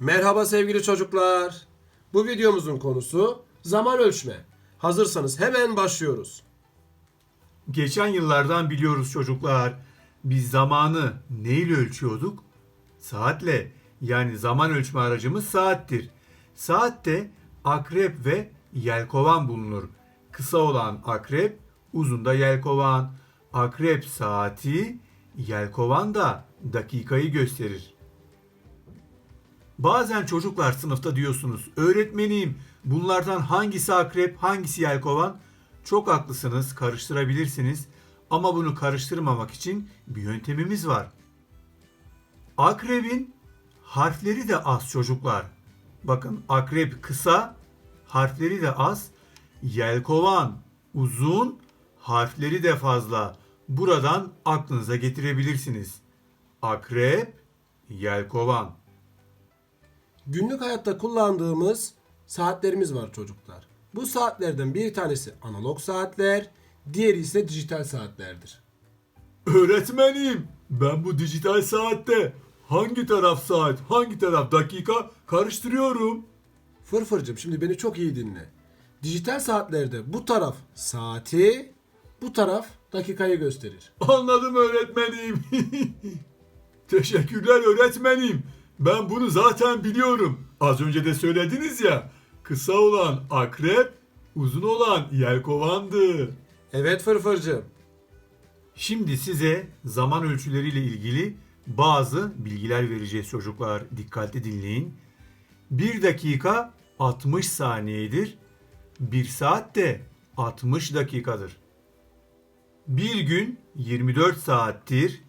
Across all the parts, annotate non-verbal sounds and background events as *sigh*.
Merhaba sevgili çocuklar. Bu videomuzun konusu zaman ölçme. Hazırsanız hemen başlıyoruz. Geçen yıllardan biliyoruz çocuklar. Biz zamanı neyle ölçüyorduk? Saatle. Yani zaman ölçme aracımız saattir. Saatte akrep ve yelkovan bulunur. Kısa olan akrep, uzun da yelkovan. Akrep saati, yelkovan da dakikayı gösterir. Bazen çocuklar sınıfta diyorsunuz, öğretmenim bunlardan hangisi akrep, hangisi yelkovan? Çok haklısınız, karıştırabilirsiniz. Ama bunu karıştırmamak için bir yöntemimiz var. Akrebin harfleri de az çocuklar. Bakın akrep kısa, harfleri de az. Yelkovan uzun, harfleri de fazla. Buradan aklınıza getirebilirsiniz. Akrep, yelkovan. Günlük hayatta kullandığımız saatlerimiz var çocuklar. Bu saatlerden bir tanesi analog saatler, diğeri ise dijital saatlerdir. Öğretmenim, ben bu dijital saatte hangi taraf saat, hangi taraf dakika karıştırıyorum. Fırfırcığım şimdi beni çok iyi dinle. Dijital saatlerde bu taraf saati, bu taraf dakikayı gösterir. Anladım öğretmenim. *laughs* Teşekkürler öğretmenim. Ben bunu zaten biliyorum. Az önce de söylediniz ya. Kısa olan akrep, uzun olan yelkovandı. Evet Fırfırcığım. Şimdi size zaman ölçüleriyle ilgili bazı bilgiler vereceğiz çocuklar. Dikkatli dinleyin. 1 dakika 60 saniyedir. 1 saat de 60 dakikadır. Bir gün 24 saattir.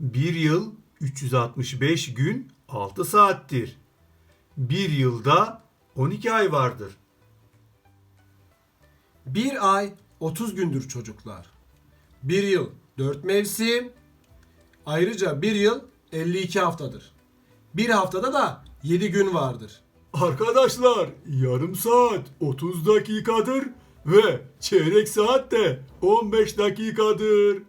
Bir yıl 365 gün 6 saattir. Bir yılda 12 ay vardır. Bir ay 30 gündür çocuklar. Bir yıl 4 mevsim. Ayrıca bir yıl 52 haftadır. Bir haftada da 7 gün vardır. Arkadaşlar yarım saat 30 dakikadır ve çeyrek saat de 15 dakikadır.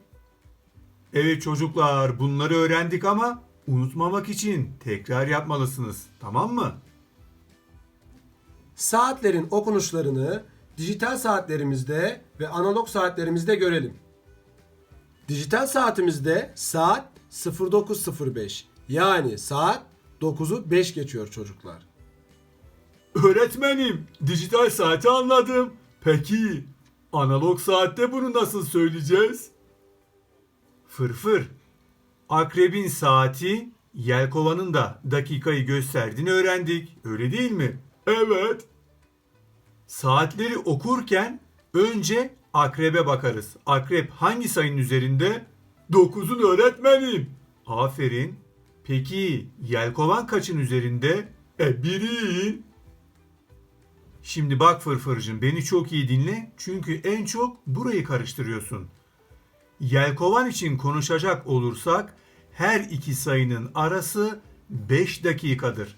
Evet çocuklar bunları öğrendik ama unutmamak için tekrar yapmalısınız tamam mı? Saatlerin okunuşlarını dijital saatlerimizde ve analog saatlerimizde görelim. Dijital saatimizde saat 09.05 yani saat 9'u 5 geçiyor çocuklar. Öğretmenim dijital saati anladım. Peki analog saatte bunu nasıl söyleyeceğiz? Fırfır. Akrebin saati yelkovanın da dakikayı gösterdiğini öğrendik. Öyle değil mi? Evet. Saatleri okurken önce akrebe bakarız. Akrep hangi sayının üzerinde? 9'un öğretmenim. Aferin. Peki yelkovan kaçın üzerinde? E birin. Şimdi bak fırfırcığım beni çok iyi dinle. Çünkü en çok burayı karıştırıyorsun. Yelkovan için konuşacak olursak her iki sayının arası 5 dakikadır.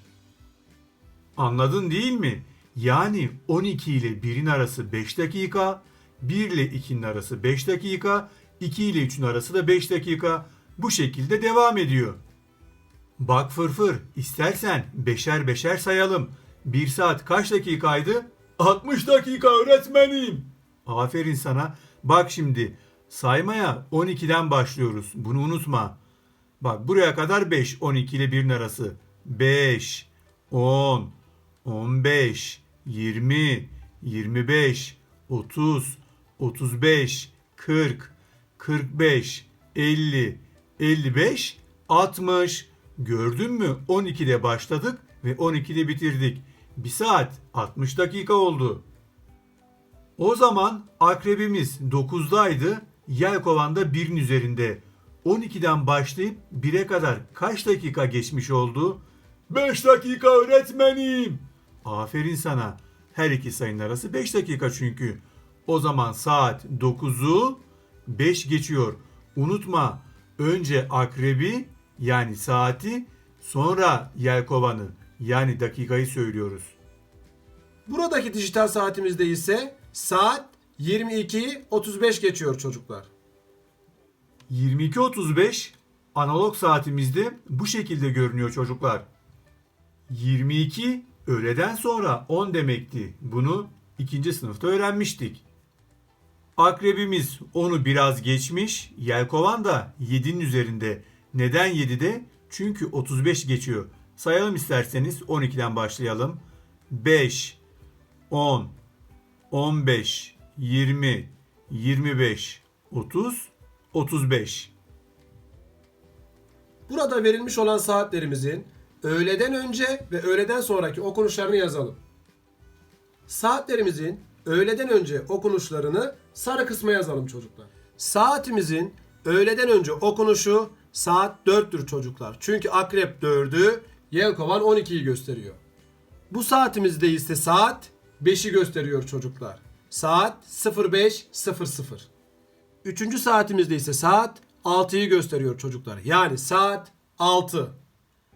Anladın değil mi? Yani 12 ile 1'in arası 5 dakika, 1 ile 2'nin arası 5 dakika, 2 ile 3'ün arası da 5 dakika. Bu şekilde devam ediyor. Bak fırfır, istersen beşer beşer sayalım. 1 saat kaç dakikaydı? 60 dakika öğretmenim. Aferin sana. Bak şimdi saymaya 12'den başlıyoruz. Bunu unutma. Bak buraya kadar 5, 12 ile 1'in arası. 5, 10, 15, 20, 25, 30, 35, 40, 45, 50, 55, 60. Gördün mü? 12'de başladık ve 12'de bitirdik. 1 saat 60 dakika oldu. O zaman akrebimiz 9'daydı, yelkovanda 1'in üzerinde. 12'den başlayıp 1'e kadar kaç dakika geçmiş oldu? 5 dakika öğretmenim. Aferin sana. Her iki sayının arası 5 dakika çünkü. O zaman saat 9'u 5 geçiyor. Unutma önce akrebi yani saati sonra yelkovanı yani dakikayı söylüyoruz. Buradaki dijital saatimizde ise saat 22.35 geçiyor çocuklar. 22.35 analog saatimizde bu şekilde görünüyor çocuklar. 22 öğleden sonra 10 demekti. Bunu ikinci sınıfta öğrenmiştik. Akrebimiz onu biraz geçmiş. Yelkovan da 7'nin üzerinde. Neden 7'de? Çünkü 35 geçiyor. Sayalım isterseniz 12'den başlayalım. 5, 10, 15, 20, 25, 30, 35. Burada verilmiş olan saatlerimizin öğleden önce ve öğleden sonraki okunuşlarını yazalım. Saatlerimizin öğleden önce okunuşlarını sarı kısma yazalım çocuklar. Saatimizin öğleden önce okunuşu saat 4'tür çocuklar. Çünkü akrep 4'ü, yelkovan 12'yi gösteriyor. Bu saatimizde ise saat 5'i gösteriyor çocuklar. Saat 05.00. Üçüncü saatimizde ise saat 6'yı gösteriyor çocuklar. Yani saat 6.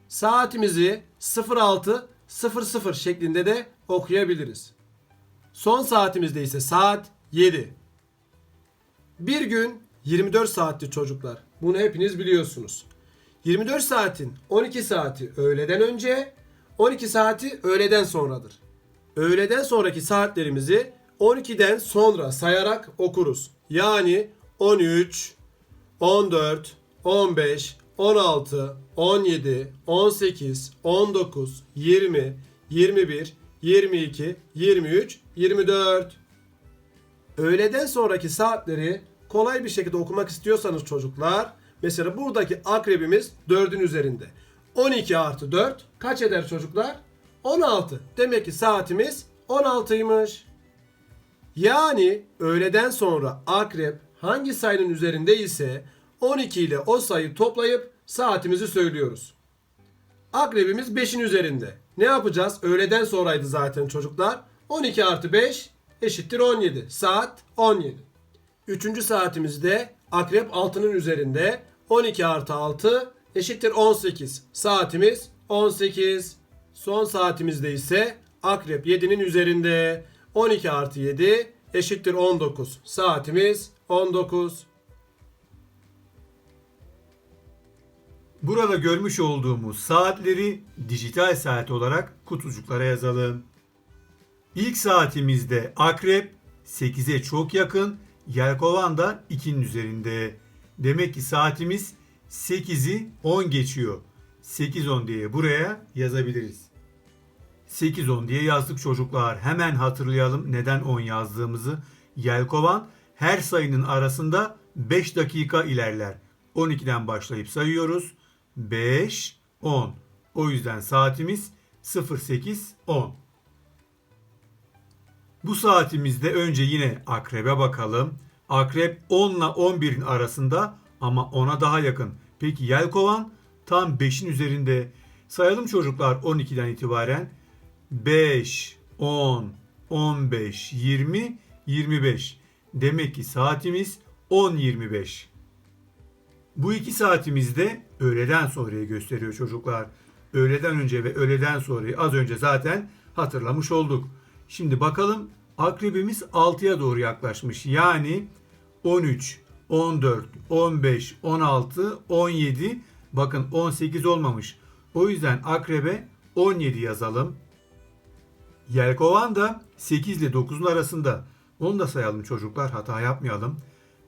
Saatimizi 06.00 şeklinde de okuyabiliriz. Son saatimizde ise saat 7. Bir gün 24 saattir çocuklar. Bunu hepiniz biliyorsunuz. 24 saatin 12 saati öğleden önce, 12 saati öğleden sonradır. Öğleden sonraki saatlerimizi 12'den sonra sayarak okuruz. Yani 13, 14, 15, 16, 17, 18, 19, 20, 21, 22, 23, 24. Öğleden sonraki saatleri kolay bir şekilde okumak istiyorsanız çocuklar, mesela buradaki akrebimiz 4'ün üzerinde. 12 artı 4 kaç eder çocuklar? 16. Demek ki saatimiz 16'ymış. Yani öğleden sonra akrep hangi sayının üzerinde ise 12 ile o sayı toplayıp saatimizi söylüyoruz. Akrebimiz 5'in üzerinde. Ne yapacağız? Öğleden sonraydı zaten çocuklar. 12 artı 5 eşittir 17. Saat 17. Üçüncü saatimizde akrep 6'nın üzerinde. 12 artı 6 eşittir 18. Saatimiz 18. Son saatimizde ise akrep 7'nin üzerinde. 12 artı 7 eşittir 19. Saatimiz 19. Burada görmüş olduğumuz saatleri dijital saat olarak kutucuklara yazalım. İlk saatimizde akrep 8'e çok yakın, yelkovan da 2'nin üzerinde. Demek ki saatimiz 8'i 10 geçiyor. 8-10 diye buraya yazabiliriz. 8-10 diye yazdık çocuklar. Hemen hatırlayalım neden 10 yazdığımızı. Yelkovan her sayının arasında 5 dakika ilerler. 12'den başlayıp sayıyoruz. 5, 10. O yüzden saatimiz 08.10. Bu saatimizde önce yine akrebe bakalım. Akrep 10 ile 11'in arasında ama 10'a daha yakın. Peki yelkovan tam 5'in üzerinde. Sayalım çocuklar 12'den itibaren. 5, 10, 15, 20, 25. Demek ki saatimiz 10.25. Bu iki saatimizde öğleden sonrayı gösteriyor çocuklar. Öğleden önce ve öğleden sonrayı az önce zaten hatırlamış olduk. Şimdi bakalım akrebimiz 6'ya doğru yaklaşmış. Yani 13, 14, 15, 16, 17 bakın 18 olmamış. O yüzden akrebe 17 yazalım. Yelkovan da 8 ile 9'un arasında. Onu da sayalım çocuklar hata yapmayalım.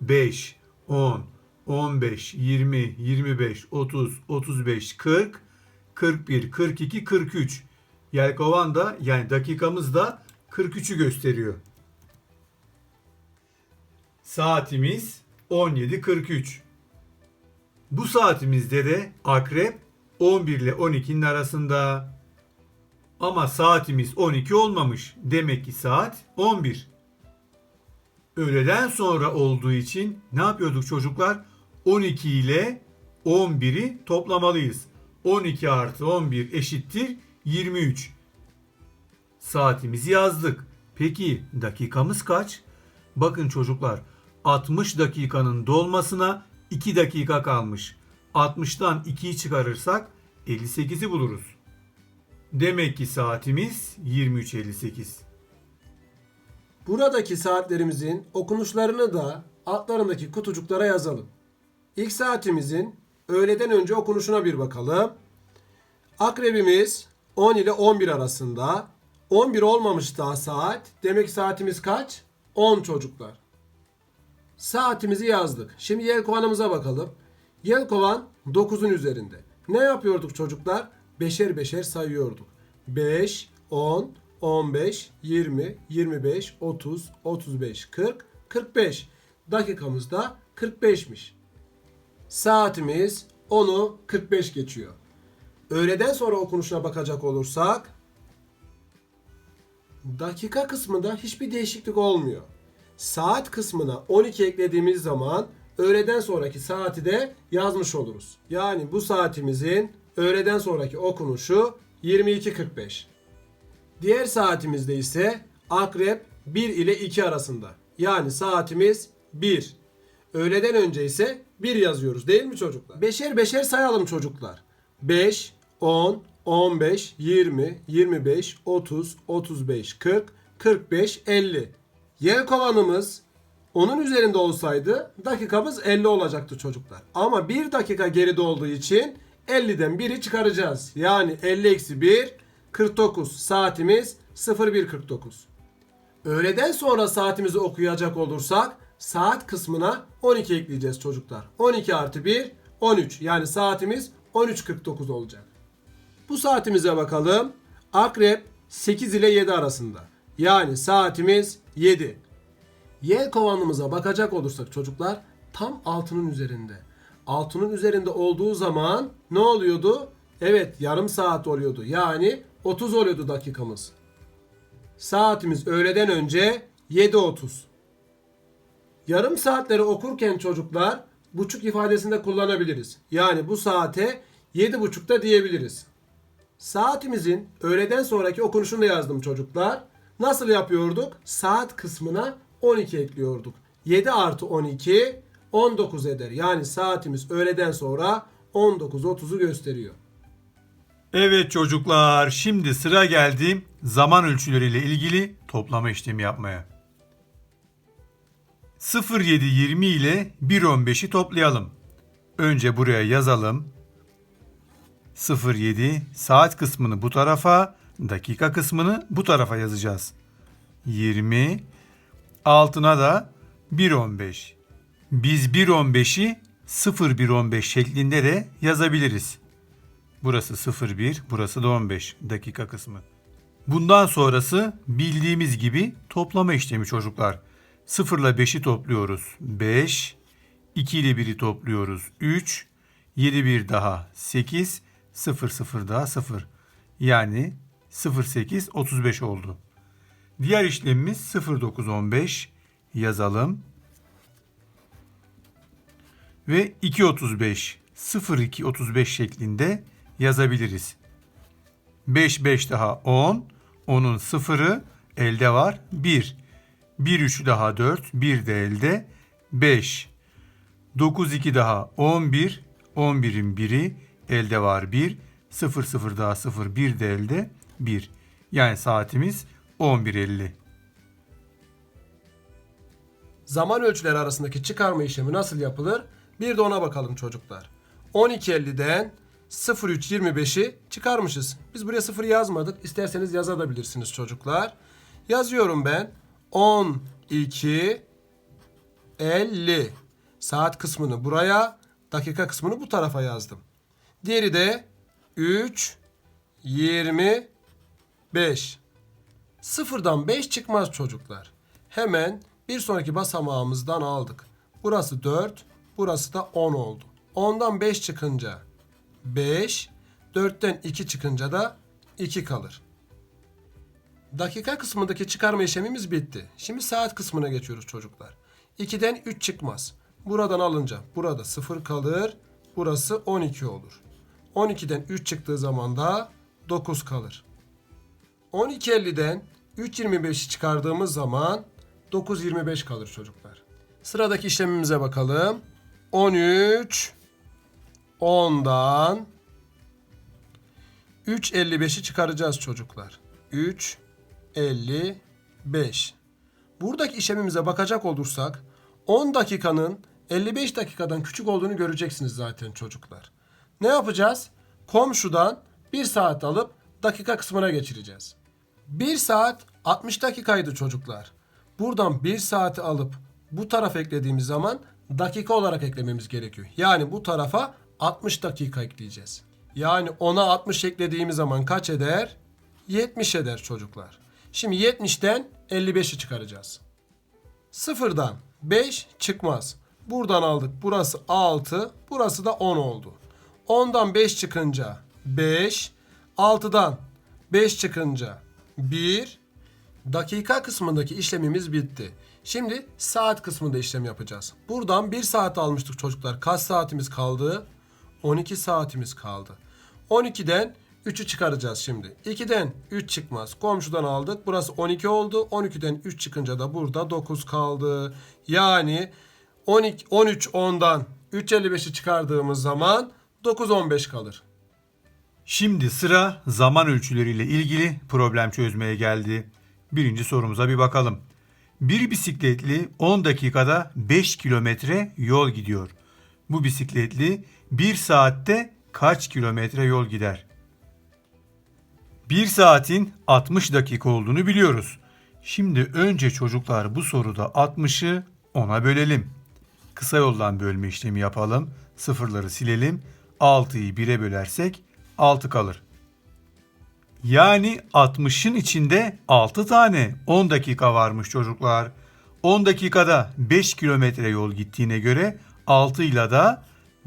5, 10, 15, 20, 25, 30, 35, 40, 41, 42, 43. Yelkovan da yani dakikamız da 43'ü gösteriyor. Saatimiz 17.43. Bu saatimizde de akrep 11 ile 12'nin arasında. Ama saatimiz 12 olmamış. Demek ki saat 11. Öğleden sonra olduğu için ne yapıyorduk çocuklar? 12 ile 11'i toplamalıyız. 12 artı 11 eşittir 23. Saatimizi yazdık. Peki dakikamız kaç? Bakın çocuklar 60 dakikanın dolmasına 2 dakika kalmış. 60'tan 2'yi çıkarırsak 58'i buluruz. Demek ki saatimiz 23.58. Buradaki saatlerimizin okunuşlarını da altlarındaki kutucuklara yazalım. İlk saatimizin öğleden önce okunuşuna bir bakalım. Akrebimiz 10 ile 11 arasında. 11 olmamış daha saat. Demek saatimiz kaç? 10 çocuklar. Saatimizi yazdık. Şimdi yelkovanımıza bakalım. Yelkovan 9'un üzerinde. Ne yapıyorduk çocuklar? Beşer beşer sayıyorduk. 5, 10, 15, 20, 25, 30, 35, 40, 45. Dakikamız da 45'miş. Saatimiz 10'u 45 geçiyor. Öğleden sonra okunuşuna bakacak olursak dakika kısmında hiçbir değişiklik olmuyor. Saat kısmına 12 eklediğimiz zaman öğleden sonraki saati de yazmış oluruz. Yani bu saatimizin öğleden sonraki okunuşu 22.45. Diğer saatimizde ise akrep 1 ile 2 arasında. Yani saatimiz 1. Öğleden önce ise 1 yazıyoruz değil mi çocuklar? Beşer beşer sayalım çocuklar. 5, 10, 15, 20, 25, 30, 35, 40, 45, 50. Yelkovanımız onun üzerinde olsaydı dakikamız 50 olacaktı çocuklar. Ama 1 dakika geride olduğu için 50'den 1'i çıkaracağız. Yani 50 eksi 1 49 saatimiz 01.49. Öğleden sonra saatimizi okuyacak olursak saat kısmına 12 ekleyeceğiz çocuklar. 12 artı 1 13 yani saatimiz 13.49 olacak. Bu saatimize bakalım. Akrep 8 ile 7 arasında. Yani saatimiz 7. Yel kovanımıza bakacak olursak çocuklar tam altının üzerinde. Altının üzerinde olduğu zaman ne oluyordu? Evet yarım saat oluyordu. Yani 30 oluyordu dakikamız. Saatimiz öğleden önce 7.30. Yarım saatleri okurken çocuklar buçuk ifadesinde kullanabiliriz. Yani bu saate 7.30'da diyebiliriz. Saatimizin öğleden sonraki okunuşunu da yazdım çocuklar. Nasıl yapıyorduk? Saat kısmına 12 ekliyorduk. 7 artı 12 19 eder. Yani saatimiz öğleden sonra 19.30'u gösteriyor. Evet çocuklar, şimdi sıra geldi zaman ölçüleriyle ilgili toplama işlemi yapmaya. 0720 ile 115'i toplayalım. Önce buraya yazalım. 07 saat kısmını bu tarafa, dakika kısmını bu tarafa yazacağız. 20 altına da 1.15. Biz 1.15'i 01.15 şeklinde de yazabiliriz. Burası 01, burası da 15 dakika kısmı. Bundan sonrası bildiğimiz gibi toplama işlemi çocuklar. 0 ile 5'i topluyoruz 5, 2 ile 1'i topluyoruz 3, 7 bir daha 8, 0 0 daha 0. Yani 08 35 oldu. Diğer işlemimiz 0915 yazalım. Ve 235 0235 şeklinde yazabiliriz. 5 5 daha 10. 10'un sıfırı elde var 1. 1 3 daha 4. 1 de elde 5. 9 2 daha 11. 11'in biri elde var 1. 0 0 daha 0 1 de elde 1. Yani saatimiz 11.50. Zaman ölçüleri arasındaki çıkarma işlemi nasıl yapılır? Bir de ona bakalım çocuklar. 12.50'den 03.25'i çıkarmışız. Biz buraya 0 yazmadık. İsterseniz yazabilirsiniz çocuklar. Yazıyorum ben. 12 50 saat kısmını buraya, dakika kısmını bu tarafa yazdım. Diğeri de 3 25 Sıfırdan 5 çıkmaz çocuklar. Hemen bir sonraki basamağımızdan aldık. Burası 4, burası da 10 oldu. 10'dan 5 çıkınca 5, 4'ten 2 çıkınca da 2 kalır. Dakika kısmındaki çıkarma işlemimiz bitti. Şimdi saat kısmına geçiyoruz çocuklar. 2'den 3 çıkmaz. Buradan alınca burada 0 kalır. Burası 12 olur. 12'den 3 çıktığı zaman da 9 kalır. 12.50'den 3.25'i çıkardığımız zaman 9.25 kalır çocuklar. Sıradaki işlemimize bakalım. 13 10'dan 3.55'i çıkaracağız çocuklar. 3.55 Buradaki işlemimize bakacak olursak 10 dakikanın 55 dakikadan küçük olduğunu göreceksiniz zaten çocuklar. Ne yapacağız? Komşudan 1 saat alıp dakika kısmına geçireceğiz. 1 saat 60 dakikaydı çocuklar. Buradan 1 saati alıp bu tarafa eklediğimiz zaman dakika olarak eklememiz gerekiyor. Yani bu tarafa 60 dakika ekleyeceğiz. Yani 10'a 60 eklediğimiz zaman kaç eder? 70 eder çocuklar. Şimdi 70'ten 55'i çıkaracağız. Sıfırdan 5 çıkmaz. Buradan aldık. Burası 6. Burası da 10 oldu. 10'dan 5 çıkınca 5. 6'dan 5 çıkınca 1. Dakika kısmındaki işlemimiz bitti. Şimdi saat kısmında işlem yapacağız. Buradan 1 saat almıştık çocuklar. Kaç saatimiz kaldı? 12 saatimiz kaldı. 12'den 3'ü çıkaracağız şimdi. 2'den 3 çıkmaz. Komşudan aldık. Burası 12 oldu. 12'den 3 çıkınca da burada 9 kaldı. Yani 12 13 10'dan 3.55'i çıkardığımız zaman 9 15 kalır. Şimdi sıra zaman ölçüleriyle ilgili problem çözmeye geldi. Birinci sorumuza bir bakalım. Bir bisikletli 10 dakikada 5 kilometre yol gidiyor. Bu bisikletli 1 saatte kaç kilometre yol gider? 1 saatin 60 dakika olduğunu biliyoruz. Şimdi önce çocuklar bu soruda 60'ı 10'a bölelim. Kısa yoldan bölme işlemi yapalım. Sıfırları silelim. 6'yı 1'e bölersek 6 kalır. Yani 60'ın içinde 6 tane 10 dakika varmış çocuklar. 10 dakikada 5 kilometre yol gittiğine göre 6 ile de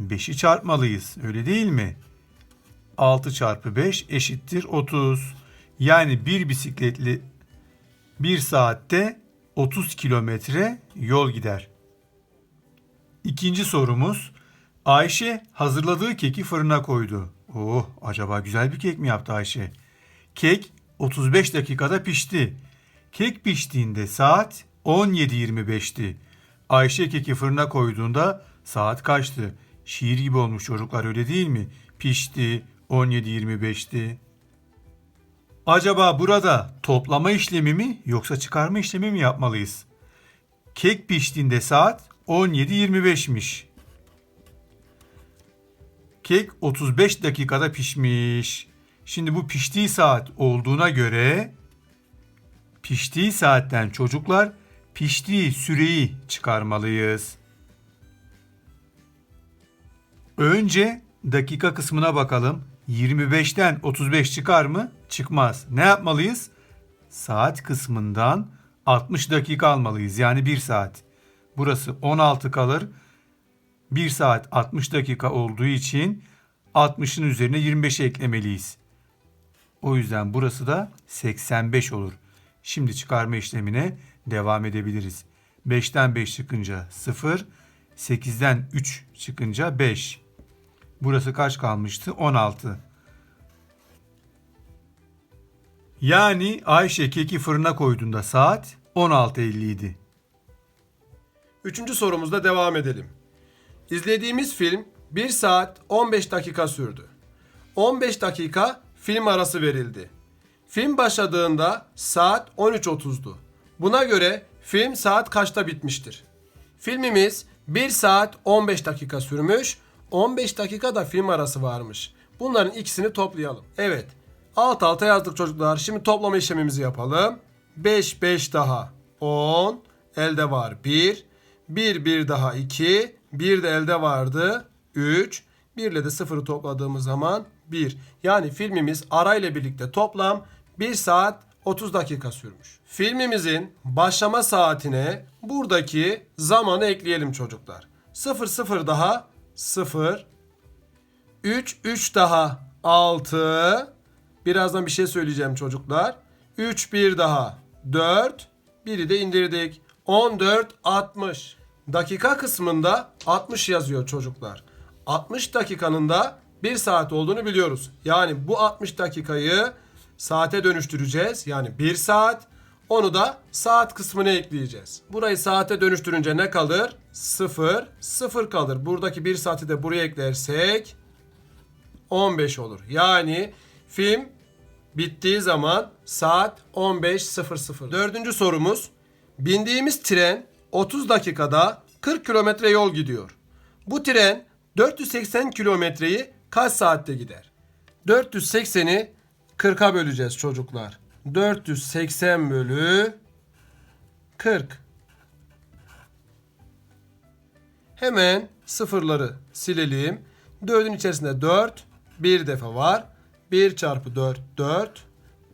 5'i çarpmalıyız. Öyle değil mi? 6 çarpı 5 eşittir 30. Yani bir bisikletli 1 saatte 30 kilometre yol gider. İkinci sorumuz. Ayşe hazırladığı keki fırına koydu. Oh acaba güzel bir kek mi yaptı Ayşe? Kek 35 dakikada pişti. Kek piştiğinde saat 17.25'ti. Ayşe keki fırına koyduğunda saat kaçtı? Şiir gibi olmuş çocuklar öyle değil mi? Pişti 17.25'ti. Acaba burada toplama işlemi mi yoksa çıkarma işlemi mi yapmalıyız? Kek piştiğinde saat 17.25'miş. Kek 35 dakikada pişmiş. Şimdi bu piştiği saat olduğuna göre piştiği saatten çocuklar piştiği süreyi çıkarmalıyız. Önce dakika kısmına bakalım. 25'ten 35 çıkar mı? Çıkmaz. Ne yapmalıyız? Saat kısmından 60 dakika almalıyız. Yani 1 saat. Burası 16 kalır. 1 saat 60 dakika olduğu için 60'ın üzerine 25 eklemeliyiz. O yüzden burası da 85 olur. Şimdi çıkarma işlemine devam edebiliriz. 5'ten 5 çıkınca 0, 8'den 3 çıkınca 5. Burası kaç kalmıştı? 16. Yani Ayşe keki fırına koyduğunda saat 16.50 idi. Üçüncü sorumuzda devam edelim. İzlediğimiz film 1 saat 15 dakika sürdü. 15 dakika film arası verildi. Film başladığında saat 13.30'du. Buna göre film saat kaçta bitmiştir? Filmimiz 1 saat 15 dakika sürmüş. 15 dakika da film arası varmış. Bunların ikisini toplayalım. Evet. Alt alta yazdık çocuklar. Şimdi toplama işlemimizi yapalım. 5 5 daha 10. Elde var 1. 1 1 daha 2. 1 de elde vardı 3. 1 ile de 0'ı topladığımız zaman 1. Yani filmimiz arayla birlikte toplam 1 saat 30 dakika sürmüş. Filmimizin başlama saatine buradaki zamanı ekleyelim çocuklar. 0 0 daha 0. 3 3 daha 6. Birazdan bir şey söyleyeceğim çocuklar. 3 1 daha 4. Biri de indirdik. 14 60. Dakika kısmında 60 yazıyor çocuklar. 60 dakikanın da 1 saat olduğunu biliyoruz. Yani bu 60 dakikayı saate dönüştüreceğiz. Yani 1 saat. Onu da saat kısmına ekleyeceğiz. Burayı saate dönüştürünce ne kalır? 0. 0 kalır. Buradaki 1 saati de buraya eklersek 15 olur. Yani film bittiği zaman saat 15.00. Dördüncü sorumuz. Bindiğimiz tren 30 dakikada 40 kilometre yol gidiyor. Bu tren 480 kilometreyi kaç saatte gider? 480'i 40'a böleceğiz çocuklar. 480 bölü 40. Hemen sıfırları silelim. 4'ün içerisinde 4 bir defa var. 1 çarpı 4 4.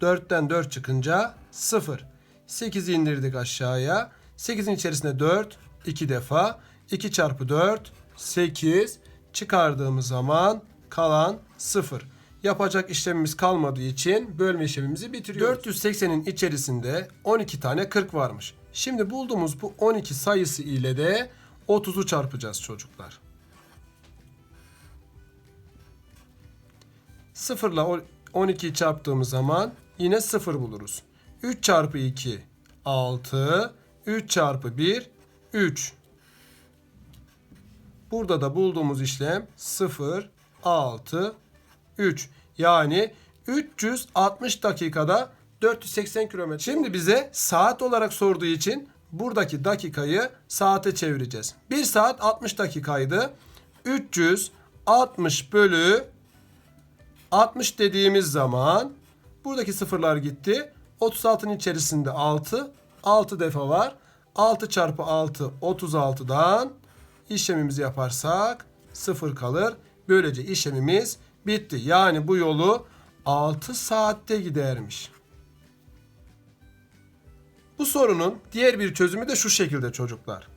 4'ten 4 çıkınca 0. 8'i indirdik aşağıya. 8'in içerisinde 4 2 defa. 2 çarpı 4 8. Çıkardığımız zaman kalan 0. Yapacak işlemimiz kalmadığı için bölme işlemimizi bitiriyoruz. 480'in içerisinde 12 tane 40 varmış. Şimdi bulduğumuz bu 12 sayısı ile de 30'u çarpacağız çocuklar. 0 ile 12'yi çarptığımız zaman yine 0 buluruz. 3 çarpı 2 6 3 çarpı 1 3 Burada da bulduğumuz işlem 0 6 3 yani 360 dakikada 480 kilometre. Şimdi bize saat olarak sorduğu için buradaki dakikayı saate çevireceğiz. 1 saat 60 dakikaydı. 360 bölü 60 dediğimiz zaman buradaki sıfırlar gitti. 36'nın içerisinde 6. 6 defa var. 6 çarpı 6 36'dan işlemimizi yaparsak 0 kalır. Böylece işlemimiz bitti. Yani bu yolu 6 saatte gidermiş. Bu sorunun diğer bir çözümü de şu şekilde çocuklar.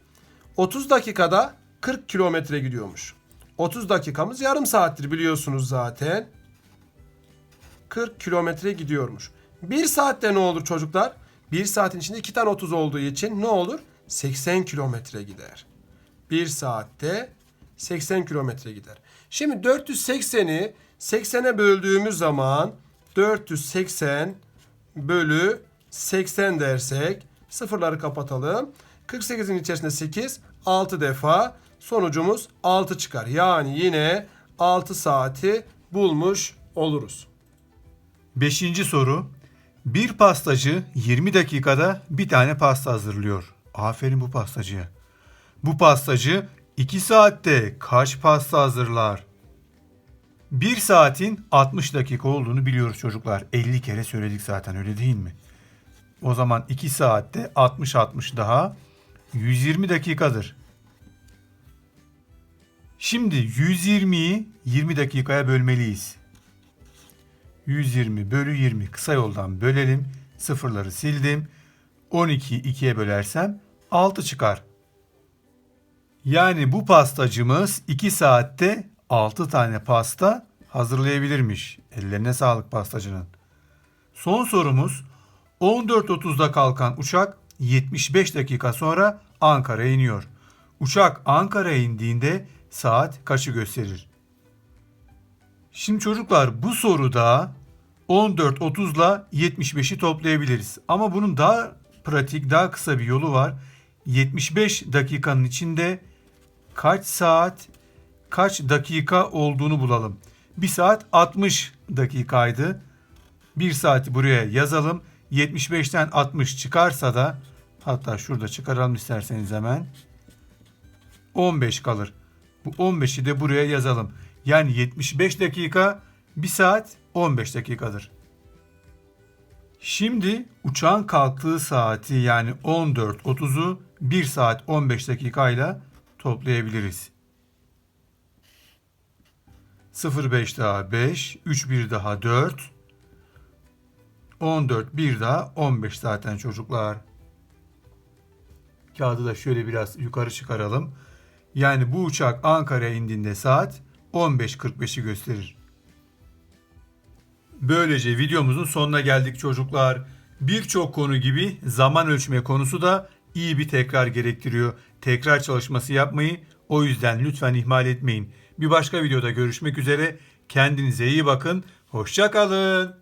30 dakikada 40 kilometre gidiyormuş. 30 dakikamız yarım saattir biliyorsunuz zaten. 40 kilometre gidiyormuş. 1 saatte ne olur çocuklar? 1 saatin içinde 2 tane 30 olduğu için ne olur? 80 kilometre gider. 1 saatte 80 kilometre gider. Şimdi 480'i 80'e böldüğümüz zaman 480 bölü 80 dersek sıfırları kapatalım. 48'in içerisinde 8 6 defa sonucumuz 6 çıkar. Yani yine 6 saati bulmuş oluruz. Beşinci soru. Bir pastacı 20 dakikada bir tane pasta hazırlıyor. Aferin bu pastacıya. Bu pastacı 2 saatte kaç pasta hazırlar? 1 saatin 60 dakika olduğunu biliyoruz çocuklar. 50 kere söyledik zaten öyle değil mi? O zaman 2 saatte 60 60 daha 120 dakikadır. Şimdi 120'yi 20 dakikaya bölmeliyiz. 120 bölü 20 kısa yoldan bölelim. Sıfırları sildim. 12'yi 2'ye bölersem 6 çıkar. Yani bu pastacımız 2 saatte 6 tane pasta hazırlayabilirmiş. Ellerine sağlık pastacının. Son sorumuz 14.30'da kalkan uçak 75 dakika sonra Ankara'ya iniyor. Uçak Ankara'ya indiğinde saat kaçı gösterir? Şimdi çocuklar bu soruda 14.30 ile 75'i toplayabiliriz. Ama bunun daha pratik, daha kısa bir yolu var. 75 dakikanın içinde kaç saat, kaç dakika olduğunu bulalım. 1 saat 60 dakikaydı. 1 saati buraya yazalım. 75'ten 60 çıkarsa da hatta şurada çıkaralım isterseniz hemen. 15 kalır. Bu 15'i de buraya yazalım. Yani 75 dakika 1 saat 15 dakikadır. Şimdi uçağın kalktığı saati yani 14.30'u 1 saat 15 dakikayla toplayabiliriz. 05 daha 5, 3 1 daha 4, 14 1 daha 15 zaten çocuklar. Kağıdı da şöyle biraz yukarı çıkaralım. Yani bu uçak Ankara'ya indiğinde saat 15.45'i gösterir. Böylece videomuzun sonuna geldik çocuklar. Birçok konu gibi zaman ölçme konusu da iyi bir tekrar gerektiriyor. Tekrar çalışması yapmayı o yüzden lütfen ihmal etmeyin. Bir başka videoda görüşmek üzere. Kendinize iyi bakın. Hoşça kalın.